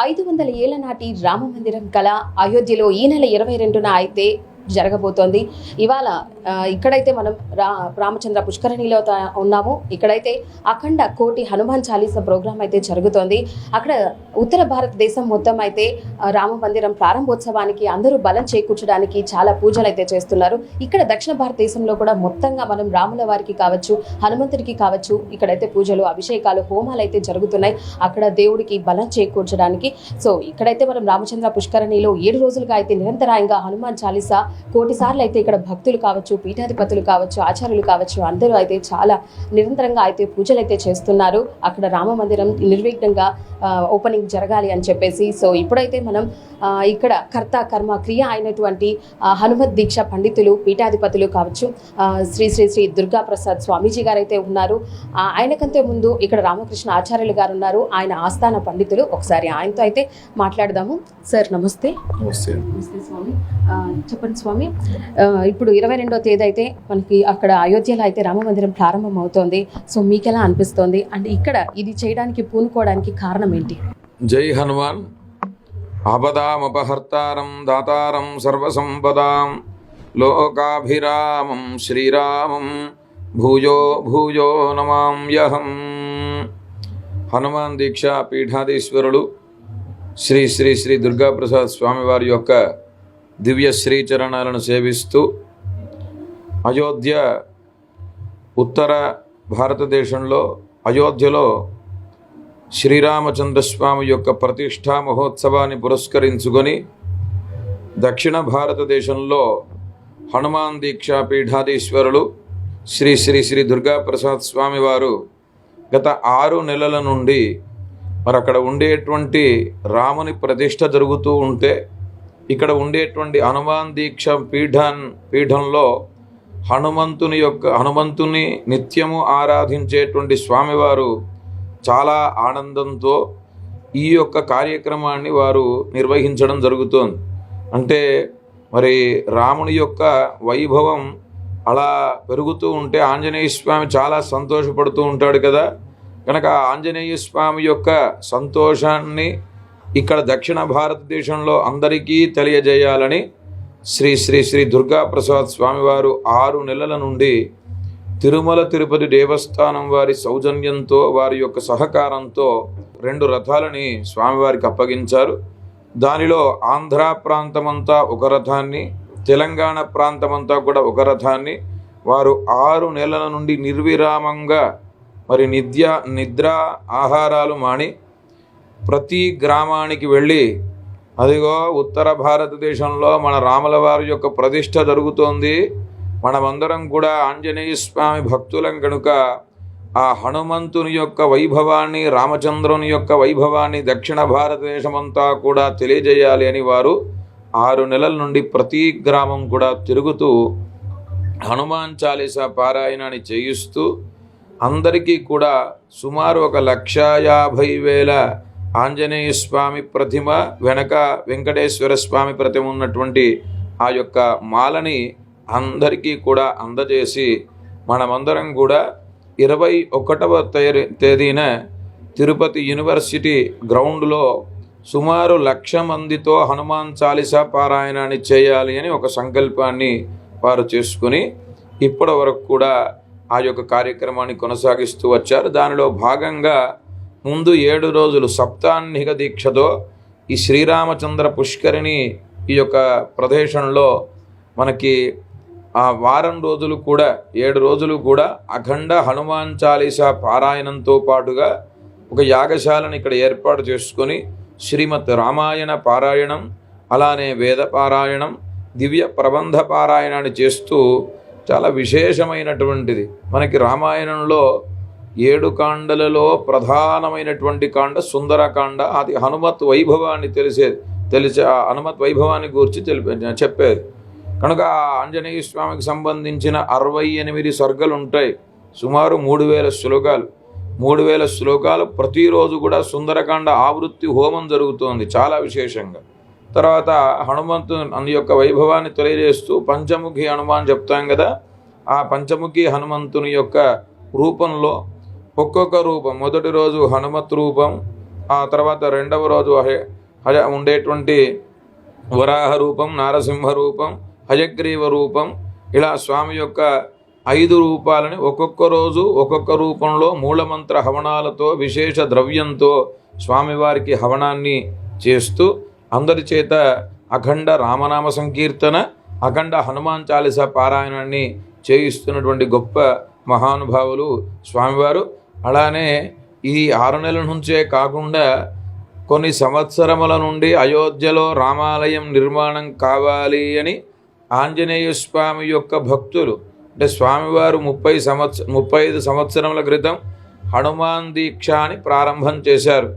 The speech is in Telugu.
ఐదు వందల ఏళ్ళ నాటి రామ మందిరం కళ అయోధ్యలో ఈ నెల ఇరవై రెండున అయితే జరగబోతోంది. ఇవాళ ఇక్కడైతే మనం రా రామచంద్ర పుష్కరిణిలో ఉన్నాము. ఇక్కడైతే అఖండ కోటి హనుమాన్ చాలీసా ప్రోగ్రాం అయితే జరుగుతోంది. అక్కడ ఉత్తర భారతదేశం మొత్తం అయితే రామ మందిరం ప్రారంభోత్సవానికి అందరూ బలం చేకూర్చడానికి చాలా పూజలు అయితే చేస్తున్నారు. ఇక్కడ దక్షిణ భారతదేశంలో కూడా మొత్తంగా మనం రాముల వారికి కావచ్చు హనుమంతుడికి కావచ్చు ఇక్కడైతే పూజలు అభిషేకాలు హోమాలు అయితే జరుగుతున్నాయి. అక్కడ దేవుడికి బలం చేకూర్చడానికి. సో ఇక్కడైతే మనం రామచంద్ర పుష్కరిణిలో ఏడు రోజులుగా అయితే నిరంతరాయంగా హనుమాన్ చాలీసా కోటి సార్లు అయితే ఇక్కడ భక్తులు కావచ్చు పీఠాధిపతులు కావచ్చు ఆచార్యులు కావచ్చు అందరూ అయితే చాలా నిరంతరంగా అయితే పూజలు అయితే చేస్తున్నారు. అక్కడ రామ మందిరం నిర్విఘ్నంగా ఓపెనింగ్ జరగాలి అని చెప్పేసి. సో ఇప్పుడైతే మనం ఇక్కడ కర్త కర్మ క్రియ అయినటువంటి హనుమత్ దీక్ష పండితులు పీఠాధిపతులు కావచ్చు శ్రీ శ్రీ శ్రీ దుర్గా ప్రసాద్ స్వామీజీ గారు అయితే ఉన్నారు. ఆ, ఆయనకంటే ముందు ఇక్కడ రామకృష్ణ ఆచార్యులు గారు ఉన్నారు. ఆయన ఆస్థాన పండితులు. ఒకసారి ఆయనతో అయితే మాట్లాడదాము. సార్ నమస్తే. నమస్తే. స్వామి. చెప్పండి స్వామి. ఇప్పుడు ఇరవై రెండో తేదీ అయితే మనకి అక్కడ అయోధ్యలో అయితే రామ మందిరం ప్రారంభం అవుతోంది. సో మీకు ఎలా అనిపిస్తోంది? అండ్ ఇక్కడ ఇది చేయడానికి పూనుకోవడానికి కారణం ఏంటి? జై హనుమాన్. అపదామపహర్తారం దాతారం సర్వసంపదాం. లోకాభిరామం శ్రీరామం భూయో భూయో నమామ్యహం హనుమాన్ దీక్ష పీఠాధీశ్వరులు శ్రీ శ్రీ శ్రీ దుర్గాప్రసాద్ స్వామివారి యొక్క దివ్య శ్రీచరణాలను సేవిస్తూ అయోధ్య ఉత్తర భారతదేశంలో అయోధ్యలో శ్రీరామచంద్రస్వామి యొక్క ప్రతిష్టా మహోత్సవాన్ని పురస్కరించుకొని దక్షిణ భారతదేశంలో హనుమాన్ దీక్షా పీఠాధీశ్వరులు శ్రీ శ్రీ శ్రీ దుర్గాప్రసాద్ స్వామివారు గత ఆరు నెలల నుండి మరి అక్కడ ఉండేటువంటి రాముని ప్రతిష్ట జరుగుతూ ఉంటే ఇక్కడ ఉండేటువంటి హనుమాన్ దీక్ష పీఠన్ పీఠంలో హనుమంతుని యొక్క హనుమంతుని నిత్యము ఆరాధించేటువంటి స్వామివారు చాలా ఆనందంతో ఈ యొక్క కార్యక్రమాన్ని వారు నిర్వహించడం జరుగుతోంది. అంటే మరి రాముని యొక్క వైభవం అలా పెరుగుతూ ఉంటే ఆంజనేయ స్వామి చాలా సంతోషపడుతూ ఉంటాడు కదా. కనుక ఆంజనేయ స్వామి యొక్క సంతోషాన్ని ఇక్కడ దక్షిణ భారతదేశంలో అందరికీ తెలియజేయాలని శ్రీ శ్రీ శ్రీ దుర్గా ప్రసాద్ స్వామివారు ఆరు నెలల నుండి తిరుమల తిరుపతి దేవస్థానం వారి సౌజన్యంతో వారి యొక్క సహకారంతో రెండు రథాలని స్వామివారికి అప్పగించారు. దానిలో ఆంధ్ర ప్రాంతమంతా ఒక రథాన్ని తెలంగాణ ప్రాంతమంతా కూడా ఒక రథాన్ని వారు ఆరు నెలల నుండి నిర్విరామంగా మరి నిద్య నిద్ర ఆహారాలు మాని ప్రతి గ్రామానికి వెళ్ళి అదిగో ఉత్తర భారతదేశంలో మన రాముల వారి యొక్క ప్రతిష్ట జరుగుతోంది. మనమందరం కూడా ఆంజనేయ స్వామి భక్తులం కనుక ఆ హనుమంతుని యొక్క వైభవాన్ని రామచంద్రుని యొక్క వైభవాన్ని దక్షిణ భారతదేశమంతా కూడా తెలియజేయాలి అని వారు ఆరు నెలల నుండి ప్రతి గ్రామం కూడా తిరుగుతూ హనుమాన్ చాలీసా పారాయణాన్ని చేయిస్తూ అందరికీ కూడా సుమారు ఒక లక్ష యాభై వేల ఆంజనేయ స్వామి ప్రతిమ వెనక వెంకటేశ్వర స్వామి ప్రతిమ ఉన్నటువంటి ఆ యొక్క మాలని అందరికీ కూడా అందజేసి మనమందరం కూడా ఇరవై ఒకటవ తేదీన తిరుపతి యూనివర్సిటీ గ్రౌండ్లో సుమారు లక్ష మందితో హనుమాన్ చాలీసా పారాయణాన్ని చేయాలి అని ఒక సంకల్పాన్ని వారు చేసుకుని ఇప్పటి వరకు కూడా ఆ యొక్క కార్యక్రమాన్ని కొనసాగిస్తూ వచ్చారు. దానిలో భాగంగా ముందు ఏడు రోజులు సప్తాహ్నిక దీక్షతో ఈ శ్రీరామచంద్ర పుష్కరిణి ఈ యొక్క ప్రదేశంలో మనకి ఆ వారం రోజులు కూడా ఏడు రోజులు కూడా అఖండ హనుమాన్ చాలీస పారాయణంతో పాటుగా ఒక యాగశాలను ఇక్కడ ఏర్పాటు చేసుకొని శ్రీమద్ రామాయణ పారాయణం అలానే వేద పారాయణం దివ్య ప్రబంధ పారాయణాన్ని చేస్తూ చాలా విశేషమైనటువంటిది. మనకి రామాయణంలో ఏడు కాండలలో ప్రధానమైనటువంటి కాండ సుందరకాండ. అది హనుమత్ వైభవాన్ని తెలిసే తెలిసే ఆ హనుమత్ వైభవాన్ని గురించి తెలిపే చెప్పేది. కనుక ఆ ఆంజనేయ స్వామికి సంబంధించిన అరవై ఎనిమిది సర్గలు ఉంటాయి. సుమారు మూడు వేల శ్లోకాలు. మూడు వేల శ్లోకాలు ప్రతిరోజు కూడా సుందరకాండ ఆవృత్తి హోమం జరుగుతోంది చాలా విశేషంగా. తర్వాత హనుమంతు అందు యొక్క వైభవాన్ని తెలియజేస్తూ పంచముఖి హనుమాన్ చెప్తాం కదా ఆ పంచముఖి హనుమంతుని యొక్క రూపంలో ఒక్కొక్క రూపం. మొదటి రోజు హనుమత్ రూపం ఆ తర్వాత రెండవ రోజు హజ ఉండేటువంటి వరాహ రూపం నారసింహ రూపం హయగ్రీవ రూపం. ఇలా స్వామి యొక్క ఐదు రూపాలని ఒక్కొక్క రోజు ఒక్కొక్క రూపంలో మూలమంత్ర హవనాలతో విశేష ద్రవ్యంతో స్వామివారికి హవనాన్ని చేస్తూ అందరి చేత అఖండ రామనామ సంకీర్తన అఖండ హనుమాన్ చాలీసా పారాయణాన్ని చేయిస్తున్నటువంటి గొప్ప మహానుభావులు స్వామివారు. అలానే ఇది ఆరు నెలల నుంచే కాకుండా కొన్ని సంవత్సరముల నుండి అయోధ్యలో రామాలయం నిర్మాణం కావాలి అని ఆంజనేయ స్వామి యొక్క భక్తులు అంటే స్వామివారు ముప్పై సంవత్స ముప్పై ఐదు సంవత్సరముల క్రితం హనుమాన్ దీక్ష అని ప్రారంభం చేశారు.